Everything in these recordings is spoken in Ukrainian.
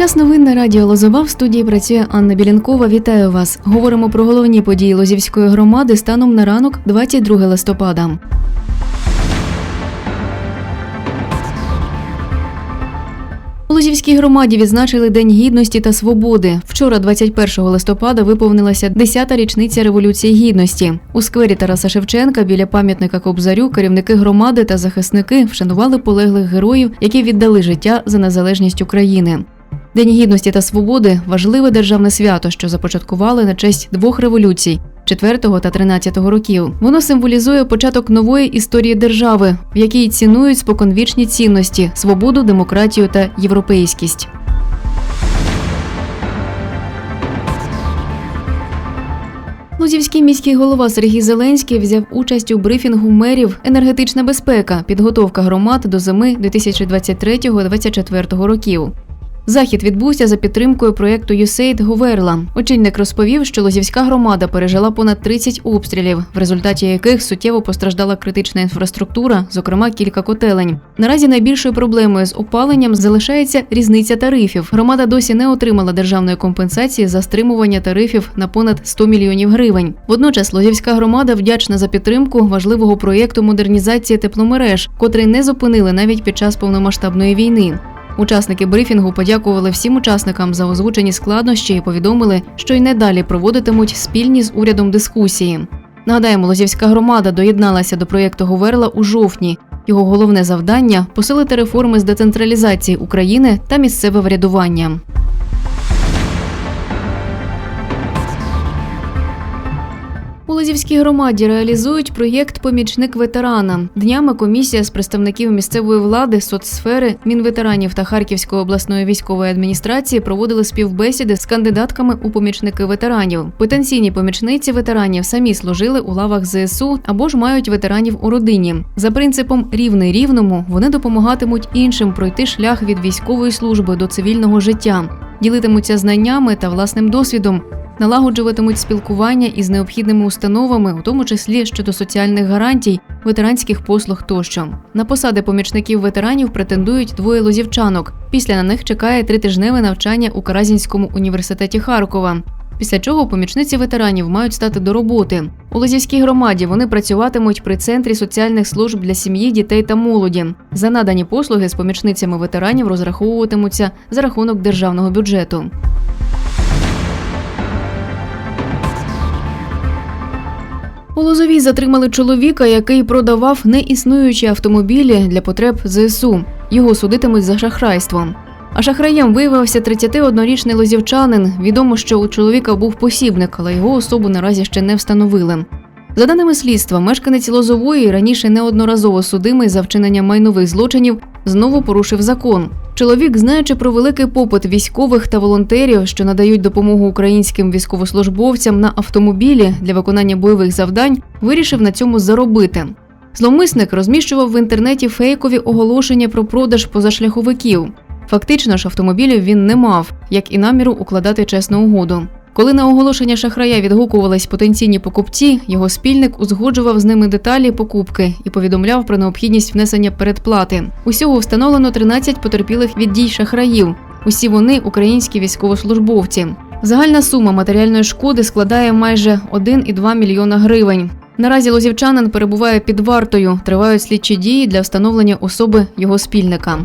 Час новин на радіо Лозова в студії працює Анна Білянкова. Вітаю вас. Говоримо про головні події Лозівської громади станом на ранок 22 листопада. У Лозівській громаді відзначили День гідності та свободи. Вчора, 21 листопада, виповнилася 10-та річниця Революції Гідності. У сквері Тараса Шевченка біля пам'ятника Кобзарю керівники громади та захисники вшанували полеглих героїв, які віддали життя за незалежність України. День гідності та свободи важливе державне свято, що започаткували на честь двох революцій 4 та 13 років. Воно символізує початок нової історії держави, в якій цінують споконвічні цінності, свободу, демократію та європейськість. Лузівський міський голова Сергій Зеленський взяв участь у брифінгу мерів енергетична безпека, підготовка громад до зими 2023-2024 років. Захід відбувся за підтримкою проєкту USAID Говерла. Очільник розповів, що Лозівська громада пережила понад 30 обстрілів, в результаті яких суттєво постраждала критична інфраструктура, зокрема кілька котелень. Наразі найбільшою проблемою з опаленням залишається різниця тарифів. Громада досі не отримала державної компенсації за стримування тарифів на понад 100 мільйонів гривень. Водночас Лозівська громада вдячна за підтримку важливого проєкту модернізації тепломереж, котрий не зупинили навіть під час повномасштабної війни. Учасники брифінгу подякували всім учасникам за озвучені складнощі і повідомили, що й надалі проводитимуть спільні з урядом дискусії. Нагадаємо, Лозівська громада доєдналася до проєкту Говерла у жовтні. Його головне завдання посилити реформи з децентралізації України та місцеве врядування. Лозівській громаді реалізують проєкт Помічник ветерана. Днями комісія з представників місцевої влади, соцсфери, мінветеранів та Харківської обласної військової адміністрації проводили співбесіди з кандидатками у помічники ветеранів. Потенційні помічниці ветеранів самі служили у лавах ЗСУ або ж мають ветеранів у родині. За принципом рівний рівному вони допомагатимуть іншим пройти шлях від військової служби до цивільного життя, ділитимуться знаннями та власним досвідом налагоджуватимуть спілкування із необхідними установами, у тому числі щодо соціальних гарантій, ветеранських послуг тощо. На посади помічників ветеранів претендують двоє лозівчанок. Після на них чекає тритижневе навчання у Каразінському університеті Харкова. Після чого помічниці ветеранів мають стати до роботи. У Лозівській громаді вони працюватимуть при центрі соціальних служб для сім'ї, дітей та молоді. За надані послуги з помічницями ветеранів розраховуватимуться за рахунок державного бюджету. У Лозовій затримали чоловіка, який продавав неіснуючі автомобілі для потреб ЗСУ. Його судитимуть за шахрайство. А шахраєм виявився 31-річний лозівчанин. Відомо, що у чоловіка був посібник, але його особу наразі ще не встановили. За даними слідства, мешканець Лозової раніше неодноразово судимий за вчинення майнових злочинів знову порушив закон. Чоловік, знаючи про великий попит військових та волонтерів, що надають допомогу українським військовослужбовцям на автомобілі для виконання бойових завдань, вирішив на цьому заробити. Зловмисник розміщував в інтернеті фейкові оголошення про продаж позашляховиків. Фактично ж автомобілів він не мав, як і наміру укладати чесну угоду. Коли на оголошення шахрая відгукувались потенційні покупці, його спільник узгоджував з ними деталі покупки і повідомляв про необхідність внесення передплати. Усього встановлено 13 потерпілих від дій шахраїв. Усі вони українські військовослужбовці. Загальна сума матеріальної шкоди складає майже 1,2 мільйона гривень. Наразі лозівчанин перебуває під вартою. Тривають слідчі дії для встановлення особи його спільника.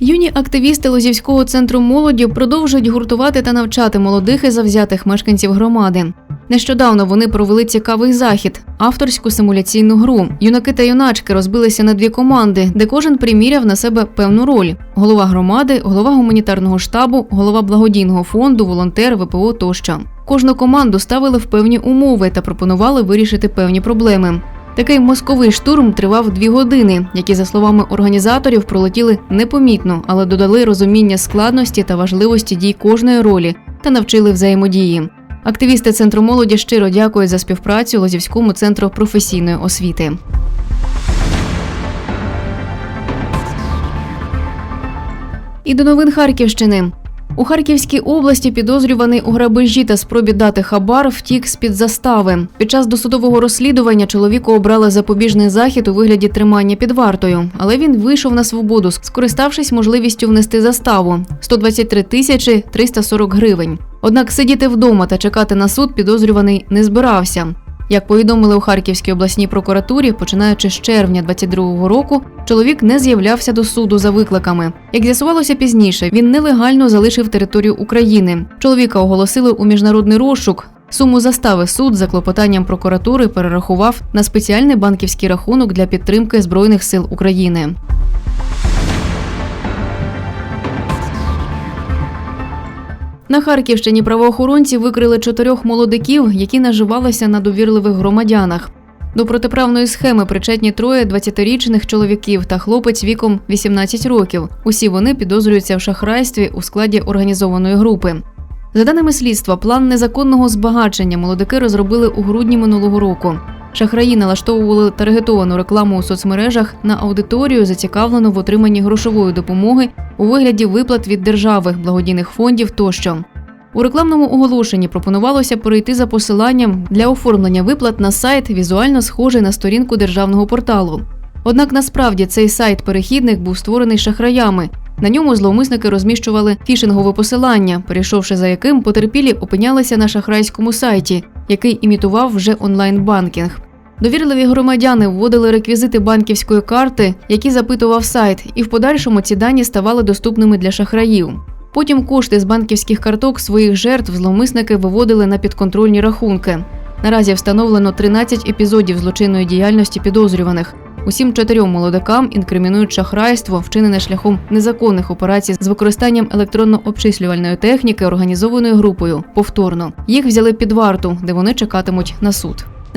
Юні активісти Лозівського центру молоді продовжують гуртувати та навчати молодих і завзятих мешканців громади. Нещодавно вони провели цікавий захід авторську симуляційну гру. Юнаки та юначки розбилися на дві команди, де кожен приміряв на себе певну роль: голова громади, голова гуманітарного штабу, голова благодійного фонду, волонтер, ВПО тощо. Кожну команду ставили в певні умови та пропонували вирішити певні проблеми. Такий мозковий штурм тривав дві години, які, за словами організаторів, пролетіли непомітно, але додали розуміння складності та важливості дій кожної ролі та навчили взаємодії. Активісти центру молоді щиро дякують за співпрацю Лозівському центру професійної освіти. І до новин Харківщини. У Харківській області підозрюваний у грабежі та спробі дати хабар втік з-під застави. Під час досудового розслідування чоловіку обрали запобіжний захід у вигляді тримання під вартою, але він вийшов на свободу, скориставшись можливістю внести заставу 123 тисячі 340 гривень. Однак сидіти вдома та чекати на суд підозрюваний не збирався. Як повідомили у Харківській обласній прокуратурі, починаючи з червня 22-го року, чоловік не з'являвся до суду за викликами. Як з'ясувалося пізніше, він нелегально залишив територію України. Чоловіка оголосили у міжнародний розшук. Суму застави суд за клопотанням прокуратури перерахував на спеціальний банківський рахунок для підтримки Збройних сил України. На Харківщині правоохоронці викрили чотирьох молодиків, які наживалися на довірливих громадянах. До протиправної схеми причетні троє 20-річних чоловіків та хлопець віком 18 років. Усі вони підозрюються в шахрайстві у складі організованої групи. За даними слідства, план незаконного збагачення молодики розробили у грудні минулого року. Шахраї налаштовували таргетовану рекламу у соцмережах на аудиторію, зацікавлену в отриманні грошової допомоги у вигляді виплат від держави, благодійних фондів тощо. У рекламному оголошенні пропонувалося перейти за посиланням для оформлення виплат на сайт, візуально схожий на сторінку державного порталу. Однак насправді цей сайт-перехідник був створений шахраями. На ньому зловмисники розміщували фішингове посилання, перейшовши за яким потерпілі опинялися на шахрайському сайті, який імітував вже онлайн-банкінг. Довірливі громадяни вводили реквізити банківської карти, які запитував сайт, і в подальшому ці дані ставали доступними для шахраїв. Потім кошти з банківських карток своїх жертв зловмисники виводили на підконтрольні рахунки. Наразі встановлено 13 епізодів злочинної діяльності підозрюваних. Усім чотирьом молодикам інкримінують шахрайство, вчинене шляхом незаконних операцій з використанням електронно-обчислювальної техніки, організованою групою повторно. Їх взяли під варту, де вони чекатимуть на суд.